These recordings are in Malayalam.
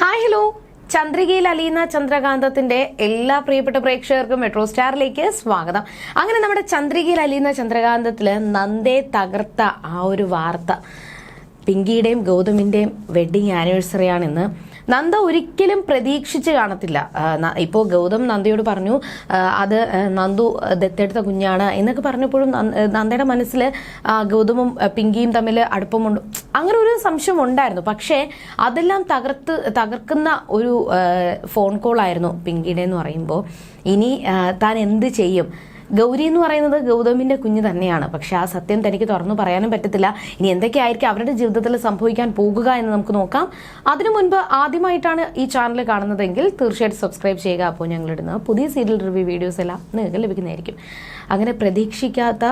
Hi hello. ചന്ദ്രികയിൽ അലിയുന്ന ചന്ദ്രകാന്തത്തിന്റെ എല്ലാ പ്രിയപ്പെട്ട പ്രേക്ഷകർക്കും മെട്രോ സ്റ്റാറിലേക്ക് സ്വാഗതം. അങ്ങനെ നമ്മുടെ ചന്ദ്രികയിൽ അലിയുന്ന ചന്ദ്രകാന്തത്തിൽ നന്ദേ തകർത്ത ആ ഒരു വാർത്ത. പിങ്കിയുടെയും ഗൗതമിന്റെയും വെഡിങ് ആനിവേഴ്സറിയാണ് ഇന്ന് നന്ദ ഒരിക്കലും പ്രതീക്ഷിച്ച് കാണത്തില്ല. ഇപ്പോൾ ഇപ്പോ ഗൗതം നന്ദയോട് പറഞ്ഞു അത് നന്ദു ദത്തെടുത്ത കുഞ്ഞാണ് എന്നൊക്കെ പറഞ്ഞപ്പോഴും നന്ദ- നന്ദയുടെ മനസ്സിൽ ഗൗതമും പിങ്കിയും തമ്മിൽ അടുപ്പമുണ്ട്. അങ്ങനെ ഒരു സംശയം ഉണ്ടായിരുന്നു. പക്ഷേ അതെല്ലാം തകർത്ത് തകർക്കുന്ന ഒരു ഫോൺ കോൾ ആയിരുന്നു പിങ്കിയുടെ എന്ന് പറയുമ്പോൾ ഇനി താൻ എന്ത് ചെയ്യും? ഗൗരി എന്ന് പറയുന്നത് ഗൗതമിന്റെ കുഞ്ഞ് തന്നെയാണ്. പക്ഷെ ആ സത്യം തനിക്ക് തുറന്നു പറയാനും പറ്റത്തില്ല. ഇനി എന്തൊക്കെയായിരിക്കും അവരുടെ ജീവിതത്തിൽ സംഭവിക്കാൻ പോകുക എന്ന് നമുക്ക് നോക്കാം. അതിനു മുൻപ് ആദ്യമായിട്ടാണ് ഈ ചാനൽ കാണുന്നതെങ്കിൽ തീർച്ചയായിട്ടും സബ്സ്ക്രൈബ് ചെയ്യുക. അപ്പോൾ ഞങ്ങളിടുന്ന പുതിയ സീരിയൽ റിവ്യൂ വീഡിയോസ് എല്ലാം നിങ്ങൾക്ക് ലഭിക്കുന്നതായിരിക്കും. അങ്ങനെ പ്രതീക്ഷിക്കാത്ത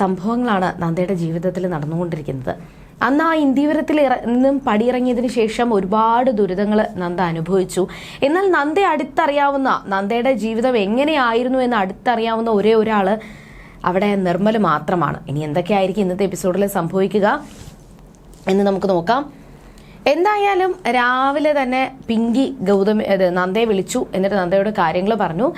സംഭവങ്ങളാണ് നന്ദയുടെ ജീവിതത്തിൽ നടന്നുകൊണ്ടിരിക്കുന്നത്. അന്ന് ആ ഇന്ത്യവരത്തിൽ ഇറ- നിന്നും പടിയിറങ്ങിയതിനു ശേഷം ഒരുപാട് ദുരിതങ്ങൾ നന്ദ അനുഭവിച്ചു. എന്നാൽ നന്ദ അടുത്തറിയാവുന്ന നന്ദയുടെ ജീവിതം എങ്ങനെയായിരുന്നു എന്ന് അടുത്തറിയാവുന്ന ഒരേ ഒരാൾ അവിടെ നിർമ്മൽ മാത്രമാണ്. ഇനി എന്തൊക്കെയായിരിക്കും ഇന്നത്തെ എപ്പിസോഡിൽ സംഭവിക്കുക എന്ന് നമുക്ക് നോക്കാം. എന്തായാലും രാവിലെ തന്നെ പിങ്കി ഗൗതമി നന്ദയെ വിളിച്ചു. എന്നിട്ട് നന്ദയോട് കാര്യങ്ങൾ പറഞ്ഞു.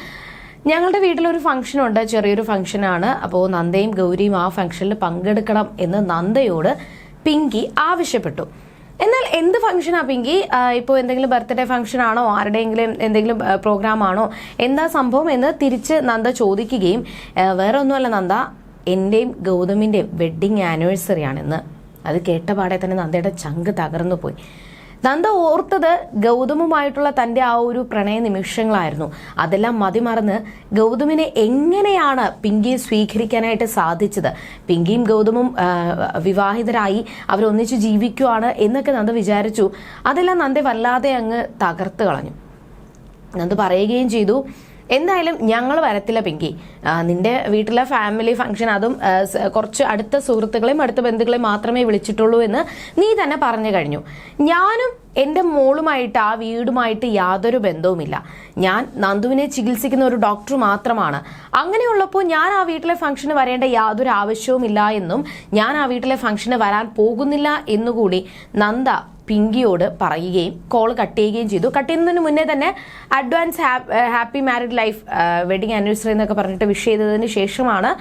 ഞങ്ങളുടെ വീട്ടിലൊരു ഫംഗ്ഷൻ ഉണ്ട്. ചെറിയൊരു ഫംഗ്ഷനാണ് അപ്പോൾ നന്ദയും ഗൗരിയും ആ ഫംഗ്ഷനിൽ പങ്കെടുക്കണം എന്ന് നന്ദയോട് പിങ്കി ആവശ്യപ്പെട്ടു. എന്നാൽ എന്ത് ഫംഗ്ഷനാ പിങ്കി? ഇപ്പോൾ എന്തെങ്കിലും ബർത്ത്ഡേ ഫംഗ്ഷൻ ആണോ? ആരുടെയെങ്കിലും എന്തെങ്കിലും പ്രോഗ്രാം ആണോ? എന്താ സംഭവം എന്ന് തിരിച്ച് നന്ദ ചോദിക്കുകയും വേറെ ഒന്നുമല്ല നന്ദ എന്റെയും ഗൗതമിന്റെയും വെഡിങ് ആനിവേഴ്സറി ആണെന്ന്. അത് കേട്ട പാടെ തന്നെ നന്ദയുടെ ചങ്ക് തകർന്നു പോയി നന്ദ ഓർത്തത് ഗൗതമുമായിട്ടുള്ള തന്റെ ആ ഒരു പ്രണയ നിമിഷങ്ങളായിരുന്നു. അതെല്ലാം മതിമറന്ന് ഗൗതമിനെ എങ്ങനെയാണ് പിങ്കിയെ സ്വീകരിക്കാനായിട്ട് സാധിച്ചത്? പിങ്കിയും ഗൗതമും വിവാഹിതരായി അവരൊന്നിച്ച് ജീവിക്കുവാണ് എന്നൊക്കെ നന്ദ വിചാരിച്ചു. അതെല്ലാം നന്ദ വല്ലാതെ അങ്ങ് തകർത്ത് കളഞ്ഞു. നന്ദ് പറയുകയും ചെയ്തു എന്തായാലും ഞങ്ങൾ വരത്തില്ല പിങ്കി. നിന്റെ വീട്ടിലെ ഫാമിലി ഫംഗ്ഷൻ അതും കുറച്ച് അടുത്ത സുഹൃത്തുക്കളെയും അടുത്ത ബന്ധുക്കളെയും മാത്രമേ വിളിച്ചിട്ടുള്ളൂ എന്ന് നീ തന്നെ പറഞ്ഞു കഴിഞ്ഞു. ഞാനും എന്റെ മോളുമായിട്ട് ആ വീടുമായിട്ട് യാതൊരു ബന്ധവുമില്ല. ഞാൻ നന്ദുവിനെ ചികിത്സിക്കുന്ന ഒരു ഡോക്ടർ മാത്രമാണ്. അങ്ങനെയുള്ളപ്പോൾ ഞാൻ ആ വീട്ടിലെ ഫംഗ്ഷന് വരേണ്ട യാതൊരു ആവശ്യവുമില്ല എന്നും ഞാൻ ആ വീട്ടിലെ ഫംഗ്ഷന് വരാൻ പോകുന്നില്ല എന്നുകൂടി നന്ദ പിങ്കിയോട് പറയുകയും കോൾ കട്ട് ചെയ്യുകയും ചെയ്തു. കട്ട് ചെയ്യുന്നതിന് മുന്നേ തന്നെ advance happy married life wedding anniversary എന്നൊക്കെ പറഞ്ഞിട്ട് വിഷ് ചെയ്തതിന് ശേഷമാണ്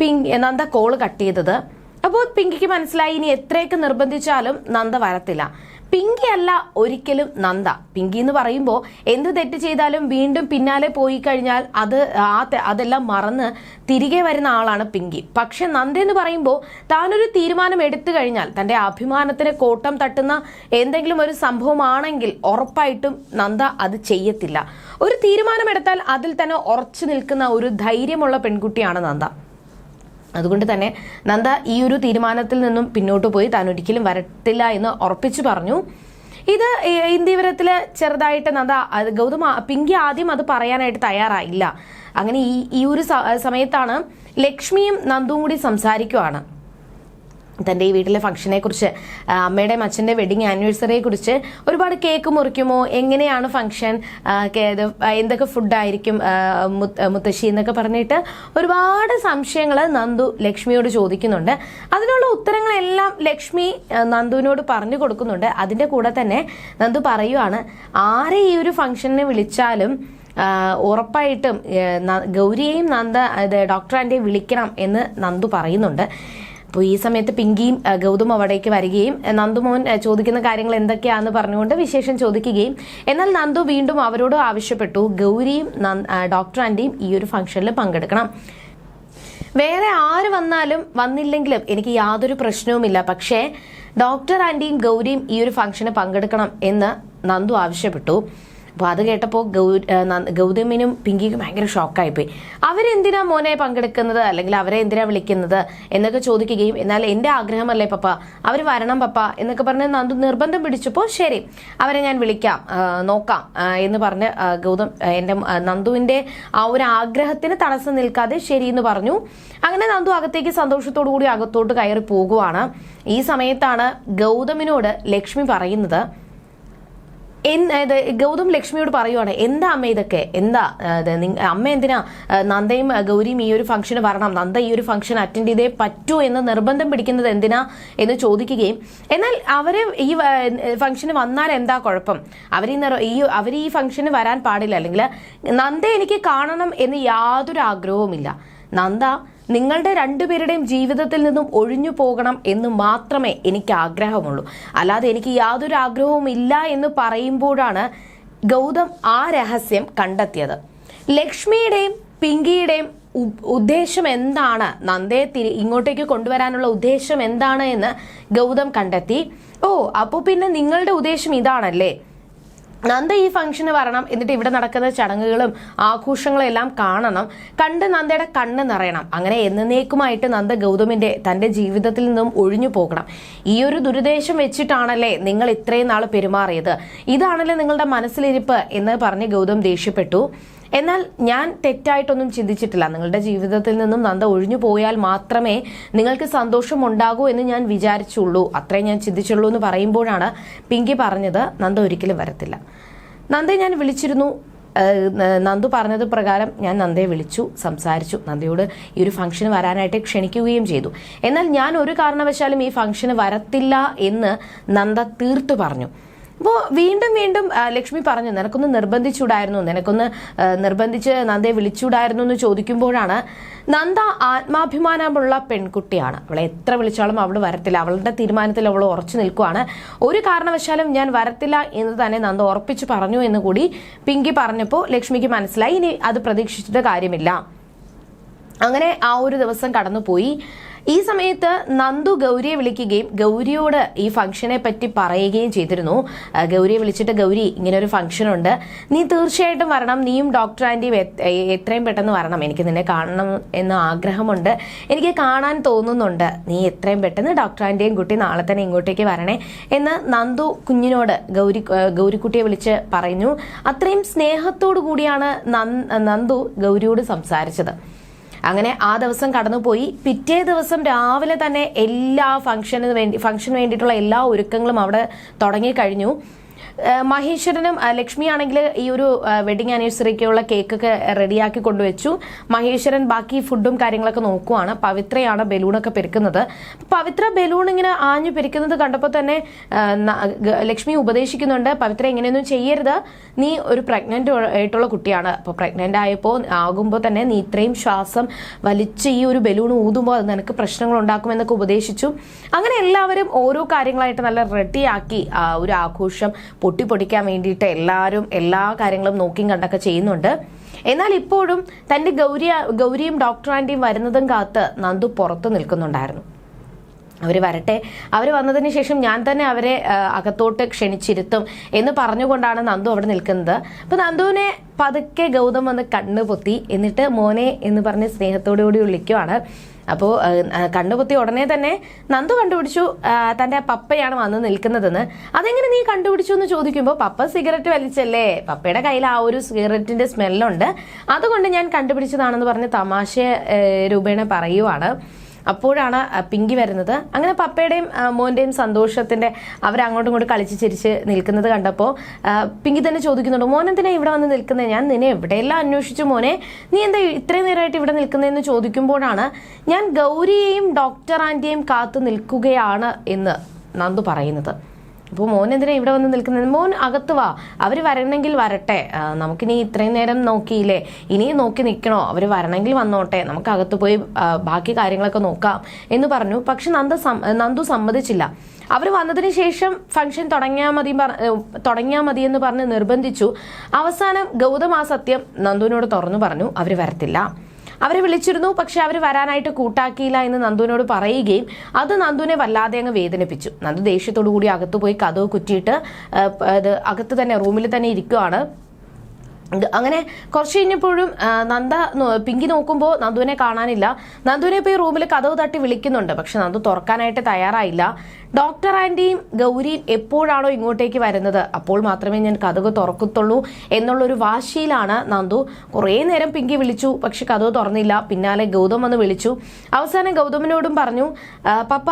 പിങ്ക് നന്ദ കോൾ കട്ട് ചെയ്തത് അപ്പോൾ പിങ്കിക്ക് മനസ്സിലായി ഇനി എത്രയൊക്കെ നിർബന്ധിച്ചാലും നന്ദ വരത്തില്ല. പിങ്കി അല്ല ഒരിക്കലും നന്ദ. പിങ്കി എന്ന് പറയുമ്പോൾ എന്ത് തെറ്റ് ചെയ്താലും വീണ്ടും പിന്നാലെ പോയി കഴിഞ്ഞാൽ അത് ആ അതെല്ലാം മറന്ന് തിരികെ വരുന്ന ആളാണ് പിങ്കി. പക്ഷെ നന്ദ എന്ന് പറയുമ്പോൾ താനൊരു തീരുമാനം എടുത്തു കഴിഞ്ഞാൽ തന്റെ അഭിമാനത്തിന് കോട്ടം തട്ടുന്ന എന്തെങ്കിലും ഒരു സംഭവമാണെങ്കിൽ ഉറപ്പായിട്ടും നന്ദ അത് ചെയ്യത്തില്ല. ഒരു തീരുമാനമെടുത്താൽ അതിൽ തന്നെ ഉറച്ചു നിൽക്കുന്ന ഒരു ധൈര്യമുള്ള പെൺകുട്ടിയാണ് നന്ദ. അതുകൊണ്ട് തന്നെ നന്ദ ഈ ഒരു തീരുമാനത്തിൽ നിന്നും പിന്നോട്ട് പോയി താൻ ഒരിക്കലും വരത്തില്ല എന്ന് ഉറപ്പിച്ചു പറഞ്ഞു. ഇത് ഇന്ത്യപുരത്തിൽ ചെറുതായിട്ട് നന്ദ ഗൗതമ ഗൗതം പിങ്കി ആദ്യം അത് പറയാനായിട്ട് തയ്യാറായില്ല. അങ്ങനെ ഈ ഈ ഒരു സമയത്താണ് ലക്ഷ്മിയും നന്ദുവും കൂടി സംസാരിക്കുവാണ്. തന്റെ ഈ വീട്ടിലെ ഫംഗ്ഷനെ കുറിച്ച് ആ, അമ്മയുടെയും അച്ഛന്റെ വെഡിങ് ആനിവേഴ്സറിയെ കുറിച്ച് ഒരുപാട് കേക്ക് മുറിക്കുമോ? എങ്ങനെയാണ് ഫംഗ്ഷൻ എന്തൊക്കെ ഫുഡായിരിക്കും മുത്തശ്ശി എന്നൊക്കെ പറഞ്ഞിട്ട് ഒരുപാട് സംശയങ്ങൾ നന്ദു ലക്ഷ്മിയോട് ചോദിക്കുന്നുണ്ട്. അതിനുള്ള ഉത്തരങ്ങളെല്ലാം ലക്ഷ്മി നന്ദുവിനോട് പറഞ്ഞു കൊടുക്കുന്നുണ്ട്. അതിന്റെ കൂടെ തന്നെ നന്ദു പറയുവാണ് ആരെ ഈ ഒരു ഫംഗ്ഷനെ വിളിച്ചാലും ഉറപ്പായിട്ടും ഗൗരിയെയും നന്ദ ഡോക്ടർ ആന്റിയെ വിളിക്കണം എന്ന് നന്ദു പറയുന്നുണ്ട്. അപ്പോൾ ഈ സമയത്ത് പിങ്കിയും ഗൗതം അവിടേക്ക് വരികയും നന്ദുമോൻ ചോദിക്കുന്ന കാര്യങ്ങൾ എന്തൊക്കെയാണെന്ന് പറഞ്ഞുകൊണ്ട് വിശേഷം ചോദിക്കുകയും. എന്നാൽ നന്ദു വീണ്ടും അവരോട് ആവശ്യപ്പെട്ടു. ഗൗരിയും ഡോക്ടർ ആന്റിയും ഈ ഒരു ഫംഗ്ഷനിൽ പങ്കെടുക്കണം. വേറെ ആര് വന്നാലും വന്നില്ലെങ്കിലും എനിക്ക് യാതൊരു പ്രശ്നവുമില്ല. പക്ഷേ ഡോക്ടർ ആന്റിയും ഗൗരിയും ഈ ഒരു ഫംഗ്ഷന് പങ്കെടുക്കണം എന്ന് നന്ദു ആവശ്യപ്പെട്ടു. അപ്പോൾ അത് കേട്ടപ്പോൾ ഗൗ ഗൗതമിനും പിങ്കിക്കും ഭയങ്കര ഷോക്കായിപ്പോയി. അവരെന്തിനാ മോനെ പങ്കെടുക്കുന്നത്? അല്ലെങ്കിൽ അവരെ എന്തിനാ വിളിക്കുന്നത്? എന്നൊക്കെ ചോദിക്കുകയും എന്നാൽ എന്റെ ആഗ്രഹമല്ലേ പപ്പ? അവർ വരണം പപ്പ. എന്നൊക്കെ പറഞ്ഞ് നന്ദു നിർബന്ധം പിടിച്ചപ്പോൾ ശരി അവരെ ഞാൻ വിളിക്കാം നോക്കാം എന്ന് പറഞ്ഞ് ഗൗതം എന്റെ നന്ദുവിന്റെ ആ ഒരു ആഗ്രഹത്തിന് തടസ്സം നിൽക്കാതെ ശരി എന്ന് പറഞ്ഞു. അങ്ങനെ നന്ദു അകത്തേക്ക് സന്തോഷത്തോടു കൂടി അകത്തോട്ട് കയറി പോകുവാണ്. ഈ സമയത്താണ് ഗൗതമിനോട് ലക്ഷ്മി പറയുന്നത് ഇത് ഗൗതം ലക്ഷ്മിയോട് പറയുവാണ് എന്താ അമ്മ ഇതൊക്കെ? എന്താ അമ്മ എന്തിനാ നന്ദയും ഗൗരിയും ഈ ഒരു ഫംഗ്ഷന് വരണം? നന്ദ ഈ ഒരു ഫംഗ്ഷൻ അറ്റൻഡ് ചെയ്തേ പറ്റൂ എന്ന് നിർബന്ധം പിടിക്കുന്നത് എന്തിനാ? എന്ന് ചോദിക്കുകയും എന്നാൽ അവർ ഈ ഫംഗ്ഷന് വന്നാൽ എന്താ കുഴപ്പം? അവർ ഈ അവർ ഈ ഫംഗ്ഷന് വരാൻ പാടില്ല. അല്ലെങ്കിൽ നന്ദ എനിക്ക് കാണണം എന്ന് യാതൊരു ആഗ്രഹവുമില്ല. നന്ദ നിങ്ങളുടെ രണ്ടുപേരുടെയും ജീവിതത്തിൽ നിന്നും ഒഴിഞ്ഞു പോകണം എന്ന് മാത്രമേ എനിക്ക് ആഗ്രഹമുള്ളൂ. അല്ലാതെ എനിക്ക് യാതൊരു ആഗ്രഹവും ഇല്ല എന്ന് പറയുമ്പോഴാണ് ഗൗതം ആ രഹസ്യം കണ്ടെത്തിയത്. ലക്ഷ്മിയുടെയും പിങ്കിയുടെയും ഉദ്ദേശം എന്താണ്? നന്ദയെ തിരി ഇങ്ങോട്ടേക്ക് കൊണ്ടുവരാനുള്ള ഉദ്ദേശം എന്താണ് എന്ന് ഗൗതം കണ്ടെത്തി. ഓ അപ്പോൾ പിന്നെ നിങ്ങളുടെ ഉദ്ദേശം ഇതാണല്ലേ? നന്ദ ഈ ഫംഗ്ഷന് വരണം. എന്നിട്ട് ഇവിടെ നടക്കുന്ന ചടങ്ങുകളും ആഘോഷങ്ങളും എല്ലാം കാണണം. കണ്ട് നന്ദയുടെ കണ്ണ് നിറയണം. അങ്ങനെ എന്നേക്കുമായിട്ട് നന്ദ ഗൗതമിന്റെ തന്റെ ജീവിതത്തിൽ നിന്നും ഒഴിഞ്ഞു പോകണം. ഈ ഒരു ദുരുദ്ദേശം വെച്ചിട്ടാണല്ലേ നിങ്ങൾ ഇത്രയും നാൾ പെരുമാറിയത്. ഇതാണല്ലേ നിങ്ങളുടെ മനസ്സിലിരിപ്പ് എന്ന് പറഞ്ഞ് ഗൗതം ദേഷ്യപ്പെട്ടു. എന്നാൽ ഞാൻ തെറ്റായിട്ടൊന്നും ചിന്തിച്ചിട്ടില്ല. നിങ്ങളുടെ ജീവിതത്തിൽ നിന്നും നന്ദ ഒഴിഞ്ഞു പോയാൽ മാത്രമേ നിങ്ങൾക്ക് സന്തോഷം ഉണ്ടാകൂ എന്ന് ഞാൻ വിചാരിച്ചുള്ളൂ. അത്രേ ഞാൻ ചിന്തിച്ചുള്ളൂ എന്ന് പറയുമ്പോഴാണ് പിങ്കി പറഞ്ഞത്. നന്ദ ഒരിക്കലും വരത്തില്ല. നന്ദയെ ഞാൻ വിളിച്ചിരുന്നു. നന്ദു പറഞ്ഞത് പ്രകാരം ഞാൻ നന്ദയെ വിളിച്ചു സംസാരിച്ചു. നന്ദയോട് ഈ ഒരു ഫംഗ്ഷന് വരാനായിട്ട് ക്ഷണിക്കുകയും ചെയ്തു. എന്നാൽ ഞാൻ ഒരു കാരണവശാലും ഈ ഫംഗ്ഷന് വരത്തില്ല എന്ന് നന്ദ തീർത്തു പറഞ്ഞു. അപ്പോൾ വീണ്ടും വീണ്ടും ലക്ഷ്മി പറഞ്ഞു നിനക്കൊന്ന് നിർബന്ധിച്ചൂടായിരുന്നു നിനക്കൊന്ന് നിർബന്ധിച്ച് നന്ദയെ വിളിച്ചൂടായിരുന്നു എന്ന് ചോദിക്കുമ്പോഴാണ് നന്ദ ആത്മാഭിമാനമുള്ള പെൺകുട്ടിയാണ്. അവളെ എത്ര വിളിച്ചാലും അവൾ വരത്തില്ല. അവളുടെ തീരുമാനത്തിൽ അവൾ ഉറച്ചു നിൽക്കുവാണ്. ഒരു കാരണവശാലും ഞാൻ വരത്തില്ല എന്ന് തന്നെ നന്ദ ഉറപ്പിച്ചു പറഞ്ഞു എന്ന് കൂടി പിങ്കി പറഞ്ഞപ്പോൾ ലക്ഷ്മിക്ക് മനസ്സിലായി. ഇനി അത് പ്രതീക്ഷിച്ചിട്ട് കാര്യമില്ല. അങ്ങനെ ആ ഒരു ദിവസം കടന്നുപോയി. ഈ സമയത്ത് നന്ദു ഗൗരിയെ വിളിക്കുകയും ഗൗരിയോട് ഈ ഫംഗ്ഷനെ പറ്റി പറയുകയും ചെയ്തിരുന്നു. ഗൗരിയെ വിളിച്ചിട്ട് ഗൗരി ഇങ്ങനെ ഒരു ഫംഗ്ഷൻ ഉണ്ട്. നീ തീർച്ചയായിട്ടും വരണം. നീയും ഡോക്ടർ ആന്റിയും എത്രയും പെട്ടെന്ന് വരണം. എനിക്ക് നിന്നെ കാണണം എന്ന് ആഗ്രഹമുണ്ട്. എനിക്ക് കാണാൻ തോന്നുന്നുണ്ട്. നീ എത്രയും പെട്ടെന്ന് ഡോക്ടർ ആന്റിയും കുട്ടി നാളെ തന്നെ ഇങ്ങോട്ടേക്ക് വരണേ എന്ന് നന്ദു കുഞ്ഞിനോട് ഗൗരി ഗൗരിക്കുട്ടിയെ വിളിച്ച് പറഞ്ഞു അത്രയും സ്നേഹത്തോടു കൂടിയാണ് നന്ദു ഗൗരിയോട് സംസാരിച്ചത്. അങ്ങനെ ആ ദിവസം കടന്നുപോയി. പിറ്റേ ദിവസം രാവിലെ തന്നെ എല്ലാ ഫംഗ്ഷന് വേണ്ടി ഫംഗ്ഷന് വേണ്ടിയിട്ടുള്ള എല്ലാ ഒരുക്കങ്ങളും അവിടെ തുടങ്ങിക്കഴിഞ്ഞു. മഹേശ്വരനും ലക്ഷ്മിയാണെങ്കിൽ ഈ ഒരു വെഡിങ് ആനിവേഴ്സറിക്കുള്ള കേക്കൊക്കെ റെഡിയാക്കി കൊണ്ടുവച്ചു. മഹേശ്വരൻ ബാക്കി ഫുഡും കാര്യങ്ങളൊക്കെ നോക്കുവാണ്. പവിത്രയാണ് ബലൂണൊക്കെ പെരുക്കുന്നത്. പവിത്ര ബലൂൺ ഇങ്ങനെ ആഞ്ഞു പെരുക്കുന്നത് കണ്ടപ്പോൾ തന്നെ ലക്ഷ്മി ഉപദേശിക്കുന്നുണ്ട്. പവിത്ര ഇങ്ങനെയൊന്നും ചെയ്യരുത്. നീ ഒരു പ്രഗ്നന്റ് ആയിട്ടുള്ള കുട്ടിയാണ്. അപ്പോൾ പ്രഗ്നന്റ് ആയപ്പോൾ ആകുമ്പോൾ തന്നെ നീ ഇത്രയും ശ്വാസം വലിച്ച് ഈ ഒരു ബലൂൺ ഊതുമ്പോൾ അത് നിനക്ക് പ്രശ്നങ്ങൾ ഉണ്ടാക്കുമെന്നൊക്കെ ഉപദേശിച്ചു. അങ്ങനെ എല്ലാവരും ഓരോ കാര്യങ്ങളായിട്ട് നല്ല റെഡിയാക്കി ഒരു ആഘോഷം പൊട്ടിപ്പൊടിക്കാൻ വേണ്ടിയിട്ട് എല്ലാവരും എല്ലാ കാര്യങ്ങളും നോക്കിയും കണ്ടൊക്കെ ചെയ്യുന്നുണ്ട്. എന്നാൽ ഇപ്പോഴും തന്റെ ഗൗരി ഗൗരിയും ഡോക്ടർ ആന്റിയും വരുന്നതും കാത്ത് നന്ദു പുറത്തു നിൽക്കുന്നുണ്ടായിരുന്നു. അവർ വരട്ടെ. അവർ വന്നതിന് ശേഷം ഞാൻ തന്നെ അവരെ അകത്തോട്ട് ക്ഷണിച്ചിരുത്തും എന്ന് പറഞ്ഞുകൊണ്ടാണ് നന്ദു അവിടെ നിൽക്കുന്നത്. അപ്പം നന്ദുവിനെ പതുക്കെ ഗൗതം വന്ന് കണ്ണ് പൊത്തി എന്നിട്ട് മോനെ എന്ന് പറഞ്ഞ് സ്നേഹത്തോടു കൂടി വിളിക്കുവാണ്. അപ്പോൾ കണ്ടുപുത്തി ഉടനെ തന്നെ നന്ദു കണ്ടുപിടിച്ചു. തന്റെ പപ്പയാണ് വന്ന് നിൽക്കുന്നതെന്ന്. അതെങ്ങനെ നീ കണ്ടുപിടിച്ചു എന്ന് ചോദിക്കുമ്പോൾ പപ്പ സിഗരറ്റ് വലിച്ചല്ലേ? പപ്പയുടെ കയ്യിൽ ആ ഒരു സിഗരറ്റിന്റെ സ്മെല്ലുണ്ട്. അതുകൊണ്ട് ഞാൻ കണ്ടുപിടിച്ചതാണെന്ന് പറഞ്ഞ് തമാശ രൂപേണ പറയുവാണ്. അപ്പോഴാണ് പിങ്കി വരുന്നത്. അങ്ങനെ പപ്പയുടെയും മോന്റെയും അവർ അങ്ങോട്ടും ഇങ്ങോട്ടും കളിച്ച് ചിരിച്ച് നിൽക്കുന്നത് കണ്ടപ്പോൾ പിങ്കി തന്നെ ചോദിക്കുന്നുണ്ട് മോൻ എന്തിനാ ഇവിടെ വന്ന് നിൽക്കുന്നത് ഞാൻ നിന്നെ എവിടെയെല്ലാം അന്വേഷിച്ചു മോനെ? നീ എന്താ ഇത്രയും നേരമായിട്ട് ഇവിടെ നിൽക്കുന്നതെന്ന് ചോദിക്കുമ്പോഴാണ് ഞാൻ ഗൗരിയെയും ഡോക്ടർ ആന്റിയെയും കാത്തു നിൽക്കുകയാണ് എന്ന് നന്ദു പറയുന്നത്. അപ്പോൾ മോൻ എന്തിനാ ഇവിടെ വന്ന് നിൽക്കുന്നത് മോൻ അകത്ത് വാ. അവർ വരണമെങ്കിൽ വരട്ടെ. നമുക്കിനി ഇത്രയും നേരം നോക്കിയില്ലേ? ഇനിയും നോക്കി നിൽക്കണോ? അവർ വരണമെങ്കിൽ വന്നോട്ടെ. നമുക്ക് അകത്ത് പോയി ബാക്കി കാര്യങ്ങളൊക്കെ നോക്കാം എന്ന് പറഞ്ഞു. പക്ഷെ നന്ദ നന്ദു സമ്മതിച്ചില്ല. അവർ വന്നതിന് ശേഷം ഫംഗ്ഷൻ തുടങ്ങിയാൽ മതി തുടങ്ങിയാൽ മതി എന്ന് പറഞ്ഞ് നിർബന്ധിച്ചു. അവസാനം ഗൗതം ആ സത്യം നന്ദുവിനോട് തുറന്നു പറഞ്ഞു. അവർ വരത്തില്ല. അവരെ വിളിച്ചിരുന്നു പക്ഷെ അവർ വരാനായിട്ട് കൂട്ടാക്കിയില്ല എന്ന് നന്ദുവിനോട് പറയുകയും അത് നന്ദുവിനെ വല്ലാതെ അങ്ങ് വേദനിപ്പിച്ചു. നന്ദു ദേഷ്യത്തോടു കൂടി അകത്ത് പോയി കഥവ് കുറ്റിയിട്ട് അത് അകത്ത് തന്നെ റൂമിൽ തന്നെ ഇരിക്കുവാണ്. അങ്ങനെ കുറച്ച് കഴിഞ്ഞപ്പോഴും നന്ദ പിങ്കി നോക്കുമ്പോൾ നന്ദുവിനെ കാണാനില്ല. നന്ദുവിനെ പോയി റൂമിൽ കഥവ് തട്ടി വിളിക്കുന്നുണ്ട് പക്ഷെ നന്ദു തുറക്കാനായിട്ട് തയ്യാറായില്ല. ഡോക്ടർ ആന്റിയും ഗൗരിയും എപ്പോഴാണോ ഇങ്ങോട്ടേക്ക് വരുന്നത്? അപ്പോൾ മാത്രമേ ഞാൻ കഥക് തുറക്കത്തുള്ളൂ എന്നുള്ളൊരു വാശിയിലാണ് നന്ദു. കുറേ നേരം പിങ്കി വിളിച്ചു പക്ഷെ കഥവ് തുറന്നില്ല. പിന്നാലെ ഗൗതം വന്ന് വിളിച്ചു. അവസാനം ഗൗതമിനോടും പറഞ്ഞു "ആ, പപ്പ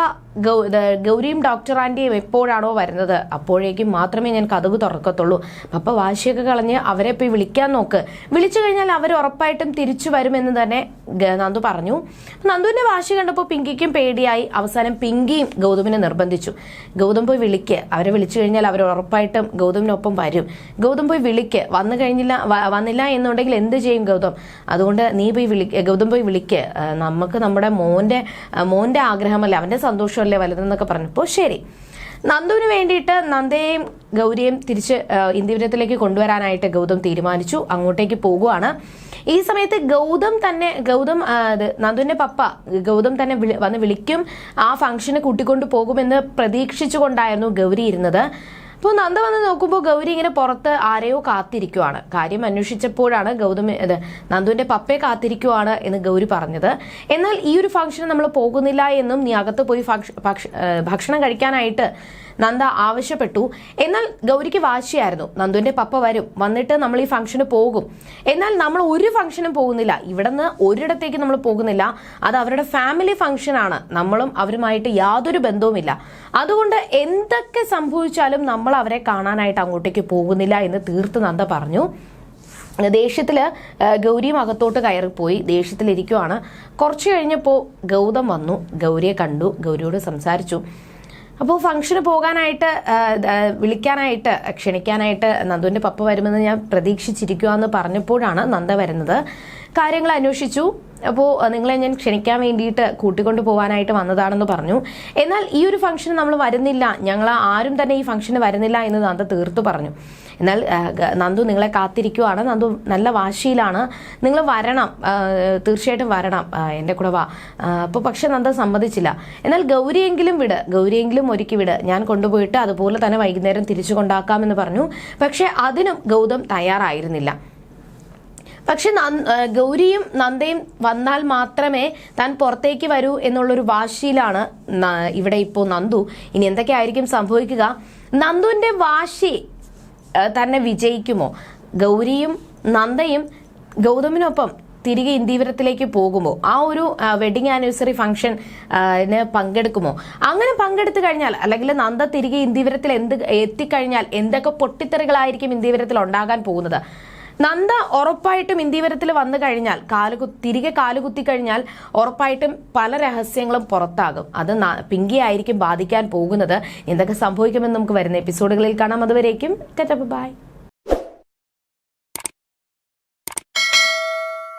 ഗൗരിയും ഡോക്ടർ ആന്റിയും എപ്പോഴാണോ വരുന്നത്? അപ്പോഴേക്കും മാത്രമേ ഞാൻ കഥവ് തുറക്കത്തുള്ളൂ. പപ്പ വാശിയൊക്കെ കളഞ്ഞ് അവരെ പോയി വിളിക്കാൻ നോക്ക്. വിളിച്ചു കഴിഞ്ഞാൽ അവർ ഉറപ്പായിട്ടും തിരിച്ചു വരുമെന്ന് തന്നെ നന്ദു പറഞ്ഞു. നന്ദുവിന്റെ വാശി കണ്ടപ്പോൾ പിങ്കിക്കും പേടിയായി. അവസാനം പിങ്കിയും ഗൗതമിനെ നിർബന്ധിച്ചു. ഗൗതം പോയി വിളിക്ക്. അവരെ വിളിച്ചു കഴിഞ്ഞാൽ അവർ ഉറപ്പായിട്ടും ഗൗതമിനൊപ്പം വരും. ഗൗതം പോയി വിളിക്ക്. വന്നു കഴിഞ്ഞില്ല വന്നില്ല എന്നുണ്ടെങ്കിൽ എന്ത് ചെയ്യും ഗൗതം? അതുകൊണ്ട് നീ പോയി വിളി ഗൗതം പോയി വിളിക്ക്. നമുക്ക് നമ്മുടെ മോന്റെ മോന്റെ ആഗ്രഹമല്ലേ അവന്റെ സന്തോഷമല്ലേ വലുതെന്നൊക്കെ പറഞ്ഞപ്പോൾ ശരി. നന്ദുവിന് വേണ്ടിയിട്ട് നന്ദയെയും ഗൗരിയെയും തിരിച്ച് ആ, ഇന്ദിവരത്തിലേക്ക് കൊണ്ടുവരാനായിട്ട് ഗൗതം തീരുമാനിച്ചു. അങ്ങോട്ടേക്ക് പോകുവാണ്. ഈ സമയത്ത് ഗൗതം തന്നെ ഗൗതം നന്ദുവിന്റെ പപ്പ ഗൗതം തന്നെ വന്ന് വിളിക്കും. ആ ഫംഗ്ഷന് കൂട്ടിക്കൊണ്ടു പോകുമെന്ന് പ്രതീക്ഷിച്ചുകൊണ്ടായിരുന്നു ഗൗരി ഇരുന്നത്. അപ്പോൾ നന്ദ വന്ന് നോക്കുമ്പോൾ ഗൗരി ഇങ്ങനെ പുറത്ത് ആരെയോ കാത്തിരിക്കുവാണ്. കാര്യം അന്വേഷിച്ചപ്പോഴാണ് ഗൗതം ഇത് നന്ദുവിന്റെ പപ്പയെ കാത്തിരിക്കുവാണ് എന്ന് ഗൗരി പറഞ്ഞത്. എന്നാൽ ഈ ഒരു ഫംഗ്ഷന് നമ്മൾ പോകുന്നില്ല എന്നും നീ അകത്ത് പോയി ഭക്ഷണം കഴിക്കാനായിട്ട് നന്ദ ആവശ്യപ്പെട്ടു. എന്നാൽ ഗൗരിക്ക് വാശിയായിരുന്നു. നന്ദുവിന്റെ പപ്പ വരും. വന്നിട്ട് നമ്മൾ ഈ ഫംഗ്ഷന് പോകും. എന്നാൽ നമ്മൾ ഒരു ഫംഗ്ഷനും പോകുന്നില്ല. ഇവിടുന്ന് ഒരിടത്തേക്ക് നമ്മൾ പോകുന്നില്ല. അത് അവരുടെ ഫാമിലി ഫംഗ്ഷനാണ് നമ്മളും അവരുമായിട്ട് യാതൊരു ബന്ധവുമില്ല. അതുകൊണ്ട് എന്തൊക്കെ സംഭവിച്ചാലും നമ്മൾ അവരെ കാണാനായിട്ട് അങ്ങോട്ടേക്ക് പോകുന്നില്ല എന്ന് തീർത്ത് നന്ദ പറഞ്ഞു. ദേഷ്യത്തിൽ ഗൗരിയും അകത്തോട്ട് കയറിപ്പോയി. ദേഷ്യത്തിലിരിക്കുവാണ്. കുറച്ച് കഴിഞ്ഞപ്പോൾ ഗൗതം വന്നു. ഗൗരിയെ കണ്ടു. ഗൗരിയോട് സംസാരിച്ചു. അപ്പോൾ ഫംഗ്ഷന് പോകാനായിട്ട് വിളിക്കാനായിട്ട് ക്ഷണിക്കാനായിട്ട് നന്ദുവിന്റെ പപ്പ വരുമെന്ന് ഞാൻ പ്രതീക്ഷിച്ചിരിക്കുക എന്ന് പറഞ്ഞപ്പോഴാണ് നന്ദ വരുന്നത്. കാര്യങ്ങൾ അന്വേഷിച്ചു. അപ്പോൾ നിങ്ങളെ ഞാൻ ക്ഷണിക്കാൻ വേണ്ടിയിട്ട് കൂട്ടിക്കൊണ്ട് പോകാനായിട്ട് വന്നതാണെന്ന് പറഞ്ഞു. എന്നാൽ ഈ ഒരു ഫംഗ്ഷന് നമ്മൾ വരുന്നില്ല. ഞങ്ങൾ ആരും തന്നെ ഈ ഫംഗ്ഷന് വരുന്നില്ല എന്ന് നന്ദ തീർത്തു പറഞ്ഞു. എന്നാൽ നന്ദു നിങ്ങളെ കാത്തിരിക്കുവാണ്. നന്ദു നല്ല വാശിയിലാണ്. നിങ്ങൾ വരണം. തീർച്ചയായിട്ടും വരണം എന്റെ കൂടെ വാ. അപ്പോൾ പക്ഷെ നന്ദ സമ്മതിച്ചില്ല. എന്നാൽ ഗൗരിയെങ്കിലും വിട്. ഗൗരിയെങ്കിലും ഒരുക്കി വിട്. ഞാൻ കൊണ്ടുപോയിട്ട് അതുപോലെ തന്നെ വൈകുന്നേരം തിരിച്ചു കൊണ്ടാക്കാമെന്ന് പറഞ്ഞു. പക്ഷേ അതിനും ഗൗതം തയ്യാറായിരുന്നില്ല. പക്ഷെ ഗൗരിയും നന്ദയും വന്നാൽ മാത്രമേ താൻ പുറത്തേക്ക് വരൂ എന്നുള്ളൊരു വാശിയിലാണ് ഇവിടെ ഇപ്പോൾ നന്ദു. ഇനി എന്തൊക്കെയായിരിക്കും സംഭവിക്കുക? നന്ദുവിന്റെ വാശി തന്നെ വിജയിക്കുമോ? ഗൗരിയും നന്ദയും ഗൗതമിനൊപ്പം തിരികെ ഇന്ദീപുരത്തിലേക്ക് പോകുമോ? ആ ഒരു വെഡിങ് ആനിവേഴ്സറി ഫംഗ്ഷൻ പങ്കെടുക്കുമോ? അങ്ങനെ പങ്കെടുത്തു കഴിഞ്ഞാൽ അല്ലെങ്കിൽ നന്ദ തിരികെ ഇന്ദീപുരത്തിൽ എന്ത് എത്തിക്കഴിഞ്ഞാൽ എന്തൊക്കെ പൊട്ടിത്തെറികളായിരിക്കും ഇന്ദീപുരത്തിൽ ഉണ്ടാകാൻ പോകുന്നത്? നന്ദ ഉറപ്പായിട്ടും ഇന്ത്യവരത്തിൽ വന്നു കഴിഞ്ഞാൽ കാലുകു തിരികെ കാലുകുത്തി കഴിഞ്ഞാൽ ഉറപ്പായിട്ടും പല രഹസ്യങ്ങളും പുറത്താകും. അത് പിങ്കി ആയിരിക്കും ബാധിക്കാൻ പോകുന്നത്. എന്തൊക്കെ സംഭവിക്കുമെന്ന് നമുക്ക് വരുന്ന എപ്പിസോഡുകളിൽ കാണാം. അതുവരേക്കും ബൈ